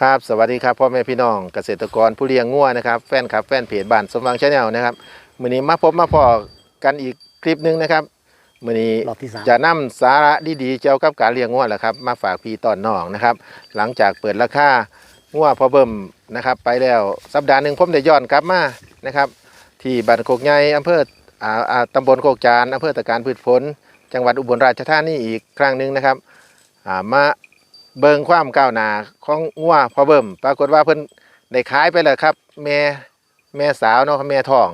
ครับสวัสดีครับพ่อแม่พี่น้องเกษตรกรผู้เลี้ยงงัวนะครับแฟนคลับแฟนเพจบ้านสมหวังชาแนลนะครับมื้อนี้มาพบมาพอกันอีกคลิปหนึงนะครับมื้อนี้รอบที่สาม จะนำสาระดีๆเกี่ยวกับการเลี้ยงงัวแหละครับมาฝากพี่ตอนน้องนะครับ หลังจากเปิดราคางัวพอเบิ่มนะครับ ไปแล้วสัปดาห์หนึ่งผมได้ย้อนกลับมานะครับ ที่บ้านโคกใหญ่อำเภออ่าอ่าตำบลโคกจานอำเภอตะการพืชผล จังหวัดอุบลราชธานีอีกครั้งหนึ่งนะครับ อ่ามา เบิ่งความก้าวหน้าของงัวพอเบิ่มปรากฏว่าเพิ่นได้ขายไปแล้วครับ แม่แม่สาวเนาะแม่ทอง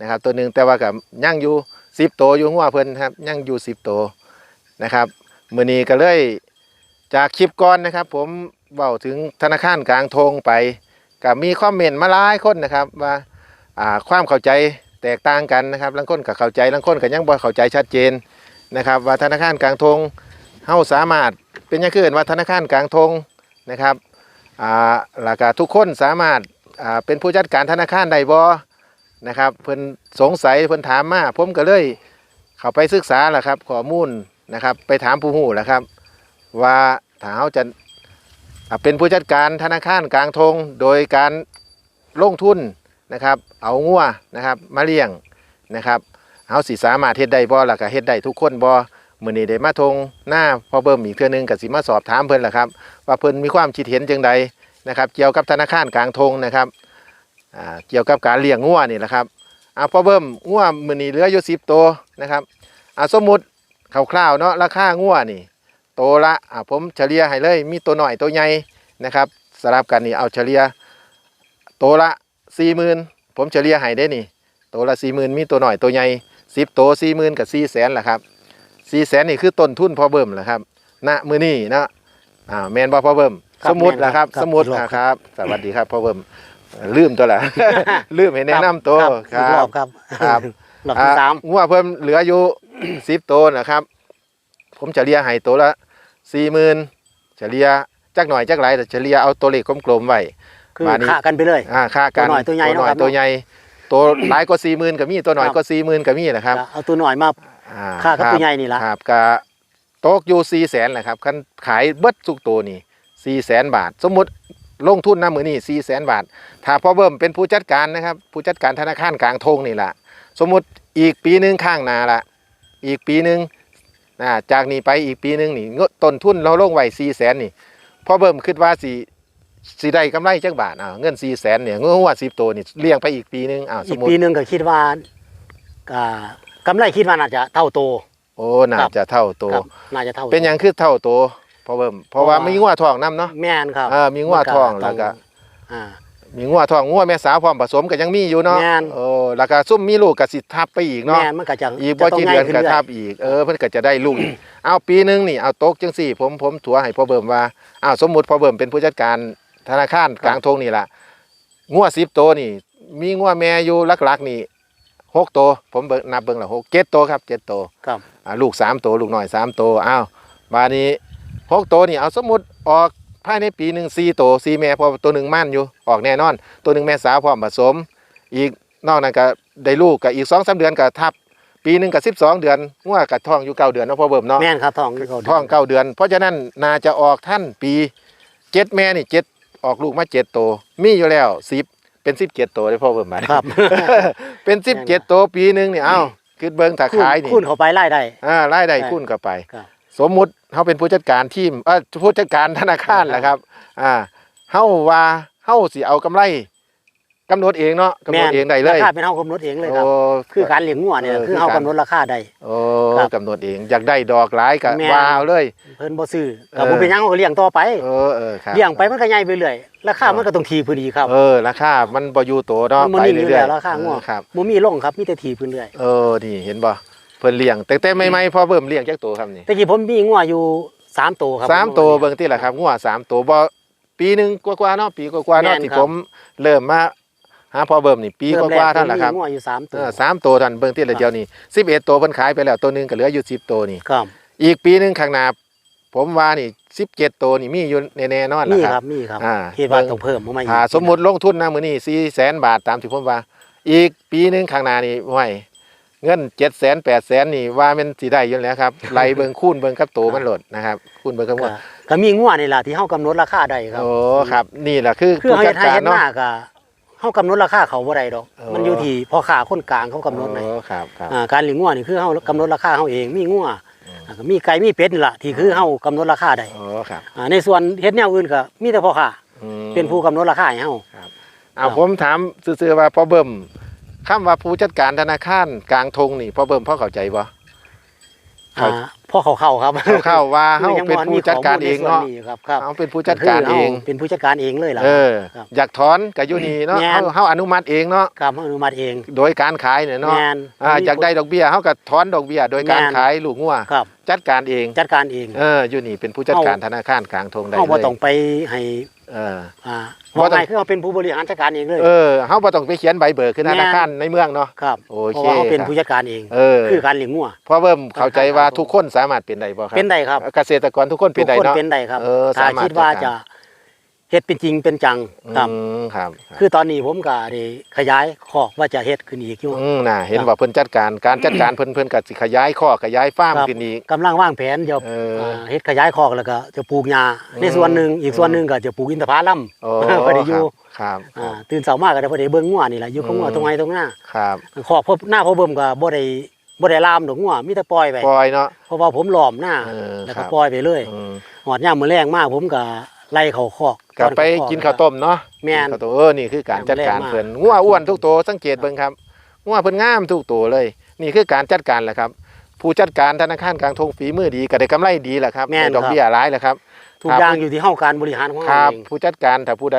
นะครับ ตัวหนึ่งแต่ว่ากับยังอยู่สิบตัวอยู่งัวเพิ่นครับยังอยู่สิบตัวนะครับมือนี้ก็เลยจากคลิปก่อนนะครับ ผมเว้าถึงธนาคารกลางทงไปก็มีคอมเมนต์มาหลายคนนะครับว่าอ่าความเข้าใจแตกต่างกันนะครับบางคนก็เข้าใจบางคนก็ยังบ่เข้าใจชัดเจนนะครับ ว่าธนาคารกลางทงเฮาสามารถ เป็นอยังคือเอิ้นว่าธนาคารกลางทงนะครับอ่าแล้วก็ทุกคนสามารถอ่าเป็นผู้จัดการธนาคารได้บ่นะครับเพิ่นสงสัยเพิ่นถามมาผมก็เลยเข้าไปศึกษาแหละครับข้อมูลนะครับไปถามผู้ฮู้แหละครับ ว่าถ้าเฮาจะอ่าเป็นผู้จัดการธนาคารกลางทงโดยการลงทุนนะครับ เอางัวนะครับมาเลี้ยงนะครับเอาสิสามารถเฮ็ดได้บ่ล่ะก็เฮ็ดได้ทุกคนบ่ มื้อนี้ได้มาทงหน้าพอเบิ่มอีกเทื่อนึงก็สิมาสอบถามเพิ่นล่ะครับ ว่าเพิ่นมีความคิดเห็นจังใดนะครับ เกี่ยวกับธนาคารกลางทงนะครับอ่าเกี่ยวกับการเลี้ยงงัวนี่แหละครับอ่าพอเบิ่มงัวมื้อนี้เหลืออยู่10ตัวนะครับอ่าสมมุติคร่าวๆเนาะราคางัวนี่โตวละอ่าผมเฉลี่ยให้เลยมีตัวหน้อยตัวใหญ่นะครับสลับกันนี่เอาเฉลี่ยโตวละสี่หมื่นผมเฉลี่ยให้ได้นี่ตัวละสี่หมื่นมีตัวหน่อยตัวใหญ่สิบตัวสี่หมื่นกับสี่แสนแหละครับ สี่แสนนี่คือต้นทุนพอเบิ่มแหละครับณมือนี่นะอ่าแมนบอพอเบิ่มครับสมมุติแหละครับแม่นครับสมมุติครับนะครับ สวัสดีครับพอเบิ่มลืมตัวละ ลืมให้แนะนำตัวคครัรับบครับครับ รอบที่สาม อ่งัวเพิ่มเหลืออยู่ สิบตัวนะครับ ผมเฉลี่ยให้ตัวละสี่หมื่นเฉลี่ยจักหน่อยจักหลายแต่เฉลี่ยเอาตัวเลขกลมๆไว้ คือมานี่ ฆ่ากันไปเลย อ่าค่ากันตัวหน่อยตัวใหญ่ตัวหน่อยเนาะครับตัวใหญ่ตัวหลายก็สี่หมื่นก็มีตัวหน่อยครับ ก็สี่หมื่นก็มีนะครับ เอาตัวหน่อยมา อ่ค่ากับรับตัวใหญ่นี่ล่ะครับก็โต๊กอยู่สี่แสนแหละครับคันขายเบิดทุกตัวนี่สี่แสนบาท สมมุติลงทุนนะมือนี่สี่แสนบาท ถ้าพ่อเบิ่มเป็นผู้จัดการนะครับ ผู้จัดการธนาคารกลางทงนี่แหละสมมุติอีกปีหนึ่งข้างหนาละอีกปีหนึ่งนะจากนี้ไปอีกปีหนึ่งนี่งบต้นทุนเราลงไว้สี่แสนนี่พ่อเบิ่มคิดว่าสิสิได้กำไรจักบาทอ่าเงินสี่แสนเนี่ยเงินหัวสิบตัวนี่เลี้ยงไปอีกปีหนึ่งอ้าวสอีมกมติปีหนึ่งก็คิดว่าอ่า กำไรคิดว่าน่าจะเท่าโต โอ้น่าจะเท่าตัว ครับน่าจะเท่าโตเป็นหยังคือเท่าตัวพ่อเบิ่มเพราะว่ามีงัวทองนํเนาะ แม่นครับเออมีงัวทองมันแล้วก็ อ่า มีงัวทองงัวแม่สาวพร้อมผสมก็ยังมีอยู่เนาะแม่น โอ้แล้วก็ซุ่มมีลูกก็สิทับไปอีกเนาะแม่นมันก็จะอีกบ่จะต้กี่งเดือนง่ายขึ้ก็รื่ยทับอีกเออเพิ่นก็จะได้ลูกอีกเอาปีหนึงนี่เอาตกจังสี่ ผมผมถัวให้พ่อเบิ่มว่าอ้าวสมมุติพ่อเบิ่มเป็นผู้จัดการธนาคารกลางทงนี่ล่ะงัว10ตัวนี่ มีงัวแม่อยู่หลักๆนี่ หกตัวผมเบิ่งนับเบิ่งแล้วหกเจ็ดตัวครับเจ็ดตัวครับอ่าลูกสามตัวลูกน้อยสามตัวอ้าวบาดนี้หกตัวนี่เอาสมมุติออกภายในปีหนึ่งสี่ตัวสี่แม่เพอตัวหนึ่งมั่นอยู่ออกแน่นอน ตัวหนึ่งแม่สาวพร้อมผสม อีกนอกนั้นก็ได้ลูกกับอีกสองสามเดือนก็ทับ ปีหนึ่งกับสิบสองเดือนงัวกับท้องอยู่เก้าเดือนเนาะพ่อเบิ่มเนาะแม่นครับทองนี่ท้องเก้าเดือน เพราะฉะนั้นน่าจะออกท่านปีเจ็ดแม่นี่เจ็ดออกลูกมาเจ็ดตัวมีอยู่แล้วสิบ เป็นสิบเจ็ดตัวได้พ่อเบิ่มมาครับ เป็นสิบเจ็ดตัวปีหนึ่งนี่เอ้าคือเบิ่งถ้าคูณขายนี่คูณเข้าไปไล่ได้อ่ารายได้ใช่คูณเข้าไปครับสมมุติเขาเป็นผู้จัดการทีมเออผู้จัดการธนาคารแหละครับ อ่าเฮาว่าเฮาสิเอากำไร กำหนดเองเนาะกำหนดเองได้เลยราคาเป็นเฮากำหนดเองเลยครับโอ้คือการเลี้ยงงัวเนี่ยเออคือคือเฮาการกำหนดราคาได้โอ้ครับกำหนดเองอยากได้ดอกหลายก็แม่นว้าวเลย เพิ่นบ่ซื้อเอก็อบ่เป็นหยังเฮาก็เลี้ยงต่อไปเออเออครับเลี้ยงไปมันก็ใหญ่ไปเรื่อยราคามันก็ต้องทีพื้นดีครับเออราคามันบ่อยู่โตเนาะมันบ่ไปนิ่งอยู่เรื่อยแล้วราคางัวเออครับบ่มีลงครับมีแต่ทีพื้นเรื่อยเออนี่เห็นบ่เพิ่นเลี้ยงแต่แต่ใหม่ๆพอเบิ่มเลี้ยงจักตัวครับนี่แต่กี้ผมมีงัวอยู่สามตัวครับสามตัวเบิ่งติล่ะครับงัวสามตัวบ่ปีหนึงกว่าๆเนาะปีกว่าๆเนาะแม่นที่ครับผมเริ่มมา หาพอเบิ่มนี่ปีกเริ่มแรว่าๆเท่านั้นแหละครับผมมีงัวอยู่สามตัเอวอสามตัวท่านเบิ่งที่ละเดียวนี่สิบเอ็ดตัวเพิ่นขายไปแล้วตัวหนึงก็เหลืออยู่สิบตัวนี่ ครับอีกปีหนึงข้างหน้าผมว่านี่สิบเจ็ดตัวนี่มีอยู่แน่ๆนอนมีล่ะคครัรับ บมีครับอ่า คิดว่าต้องเพิ่มมาอีก ถ้าสมมุติลงทุนนะมื้อนี้สี่แสนบาทตามที่ผมว่า อีกปีหนึงข้างหน้านี่ห้วยเงิน7 0 0 0 0 0 8 0 0 0นี่ว่ามันสิได้อยู่แล้วครับไล่เบิ่งคูณเบิ่งกับโตมันโหลดนะครับคูณเบิ่งกับก็ว่าก็มีงัวนี่ล่ะที่เฮากำหนดราคาได้ครับโอ้ครับนี่แหละคือคือผู้เฮาจัเฮ็ดดให้การเฮ็ดหเนาะ น้าก็ เฮากำหนดราคาเขาบ่ได้ดอกโอ้มันอยู่ที่พ่อค้าคนกลางเขากำหนดให้โอ้ครับครับ อ่าการเลี้ยงงัวนี่คือเฮากำหนดราคาเฮาเองมีงัวอืม อ่าก็มีไก่มีเป็ดนี่ล่ะที่คือเฮากำหนดราคาได้โอ้ครับอ่าในส่วนเฮ็ดแนวอื่นก็มีแต่พ่อค้าอืมเป็นผู้กำหนดราคาให้เฮาเอาผมถามซื่อๆว่าพ่อเบิ่มคำว่าผู้จัดการธนาคารกลางทงนี่พ่อเบิ่มพ่อเข้าใจบ่ครัอ่าบ พ่อเขาเข้าครับเข้าๆว่าเฮาคือยังเป็นบ่ผู้จัดการเองเนาะมีข้มูลในส่วครับครับเอาเป็นผู้จัดการเองคืฮเป็นผู้จัดการเองเลยล่ะเออครับอยากถอนก็อยู่นี่เนาะแม่นเฮาเฮาอนุมัติเองเนาะครับเฮาอนุมัติเอง โดยการขายเนี่ยเนาะแม่นอ่าอยากได้ดอกเบี้ยเฮาก็ถอนดอกเบี้ย โดยการแม่นขายลูกงัวครับจัดการเองจัดการเองเอออยู่นี่เป็นผู้จัดการธนาคารกลางทงได้เฮาเลบ่ยต้องไปให้เอออ่า บ่ว่าต้องไงคือเฮาเป็นผู้บริหารจัดการเองเลย เออเฮาบ่ต้องไปเขียนใบเบิกคือธนาคารในเมืองเนาะ ครับโอเพราะเคว่าเฮาเป็นครับผู้จัดการเอง เออ คือการเลี้ยงงัวเพราะเบิ่มเข้าใจว่าทุกคนสามารถเป็นได้บ่ครับ เป็นได้ครับ เกษตรกรทุกคนเป็นได้ทุกคนเนาะ เป็นได้ครับเออถ้าสามารถคิดว่าจัดการจะ เฮ็ดเป็นจริงเป็นจังครับ อืมครับครับคือตอนนี้ผมก็ได้ขยายคอกว่าจะเฮ็ดขึ้นอีกอยู่ อืมน่ะเห็นครับว่าเพิ่นจัดการการจัดการเพิ่นเพิ่นก็สิขยายข้อขยายฟาร์มครับ ขึ้นอีก กำลังวางแผนจะเอออ่าเฮ็ดขยายคอกแล้วก็จะปลูกหญ้าอืมในส่วนหนึ่งอีกส่วนหนึ่งก็จะปลูกอินทผลัมโอ้พอดีอยู่ครับคอ่ารับ ตื่นเช้ามาก็ได้พอดีเบิ่งงัวนี่แหละอยู่กับงัวอืม ตรงไหนตรงหน้าครับคอกพ่อหน้าพ่อเบิ่มก็บ่ได้บ่ได้ลามดอกงัวมีแต่ปล่อยไปปล่อยเนาะ เพราะว่าผมหล้อมหน้าเออแล้วครัก็บ ปล่อยไปเลยอืมหอดยามมื้อแรงมาผมก็ ไล่เข้าคอกกลับไปกินข้าวต้มเนาะแม่นกิข้าวต้มเออนี่คือการจัดการแม่นเพิ่นงัวอ้วนทุกตัวสังเกตเบิ่งครับงัวเพิ่นงามทุกตัวเลย นี่คือการจัดการแหละครับ ผู้จัดการธนาคารกลางทงฝีมือดีก็ได้กำไรดีแหละครับแม่นได้ดอกครับเบี้ยหลายแหละครับทุกอย่างอยู่ที่เฮาการบริหารของคเรารับเองผู้จัดการถ้าผู้ใด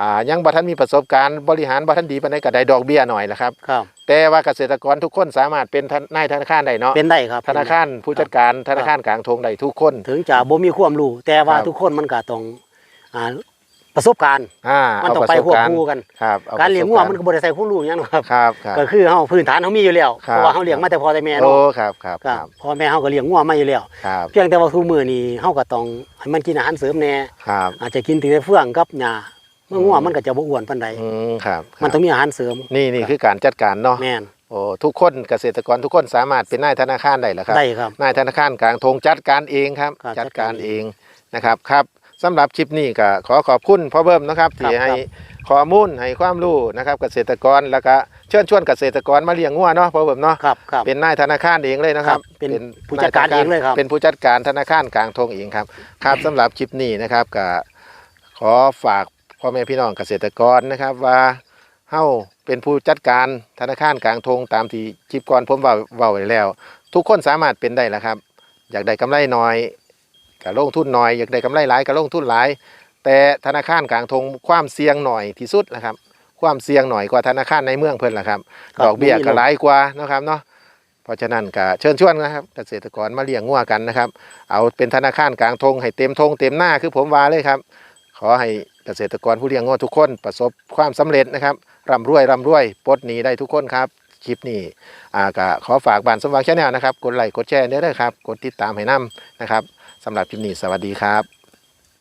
อ่ายังบ่ทันมีประสบการณ์บริหารบ่ทันดีปานใดก็ได้ดอกเบี้ยหน่อยแหละครับครับ แต่ว่าเกษตรกรทุกคนสามารถเป็นทนายธนาคารได้เนาะเป็นได้ครับธนาคารผู้จัดการธนาคารกลางทงได้ทุกคน ถึงจะบ่มีความรู้แต่ว่าครับทุกคนมันก็ต้องอ่าประสบการณ์อ่ามันเอาต้องประไปสบควบการณ์คู่กันครับอการเลี้ยงงัวมันประสบก็บ่ได้ใส่ความรู้หยังหรอกครับครับครับก็คือเฮาพื้นฐานเฮามีอยู่แล้วครับเพราะว่าเฮาเลี้ยงมาแต่พ่อแต่แม่โอ้เนาะครับครับคครัรับบพ่อแม่เฮาก็เลี้ยงงัวมาอยู่แล้วครับเพียงแต่ว่าทุกมื้อนี้เฮาก็ต้องให้มันกินอาหารเสริมแน่ครับอาจจะกินแต่เฟื่องกับหญ้า เมื่องัวมันก็จะบ่อ้วนปานใดอืมครับมันต้องมีอาหารเสริมนี่นี่คือการจัดการเนาะแม่นโอ้ทุกคนเกษตรกรทุกคนสามารถเป็นนายธนาคารได้เหรอครับ ได้ครับ นายธนาคารกลางทงจัดการเองครับ ครับจัดการจัดการเอเองงนะครับครับสำหรับคลิปนี้ก็ขอขอบคุณพ่อเบิ้มนะครับครับที่ให้ครับข้อมูลให้ความรู้นะครับเกษตรกรแล้วก็เชิญชวนเกษตรกรมาเลี้ยงงัวเนาะพ่อเบิ้มเนาะครับครับเป็นนายธนาคารเองเลยนะครับครับเป็นผู้จัดการเองเลยครับ เป็นผู้จัดการธนาคารกลางทงเองครับครับสำหรับคลิปนี้นะครับก็ขอฝาก พ่อแม่พี่น้องเกษตรกรนะครับว่าเฮาเป็นผู้จัดการธนาคารกลางทงตามที่คลิปก่อนผมเว่าเว้าไว้แล้ว ทุกคนสามารถเป็นได้แหละครับ อยากได้กำไรน้อยก็ลงทุนน้อย อยากได้กำไรหลายก็ลงทุนหลาย แต่ธนาคารกลางทงความเสี่ยงหน่อยที่สุดนะครับ ความเสี่ยงหน่อยกว่าธนาคารในเมืองเพิ่นล่ะครับครับดอกเบี้ยบ่มีก็หรอกหลายกว่านะครับเนาะเพราะฉะนั้นก็เชิญชวนนะครับ เกษตรกรมาเลี้ยงงัวกันนะครับ เอาเป็นธนาคารกลางทงให้เต็มทงเต็มหน้าคือผมว่าเลยครับ ขอให้ เกษตรกรผู้เลี้ยงง้อทุกคนประสบความสำเร็จนะครับร่ำรวยร่ำรวยปลดหนี้ได้ทุกคนครับคลิปนี้อ่าก็ขอฝากบ้านสมหวังชาแนลนะครับกดไลค์กดแชร์ได้เลยครับ กดติดตามให้นํนะครับสำหรับคลิปนี้สวัสดีครับ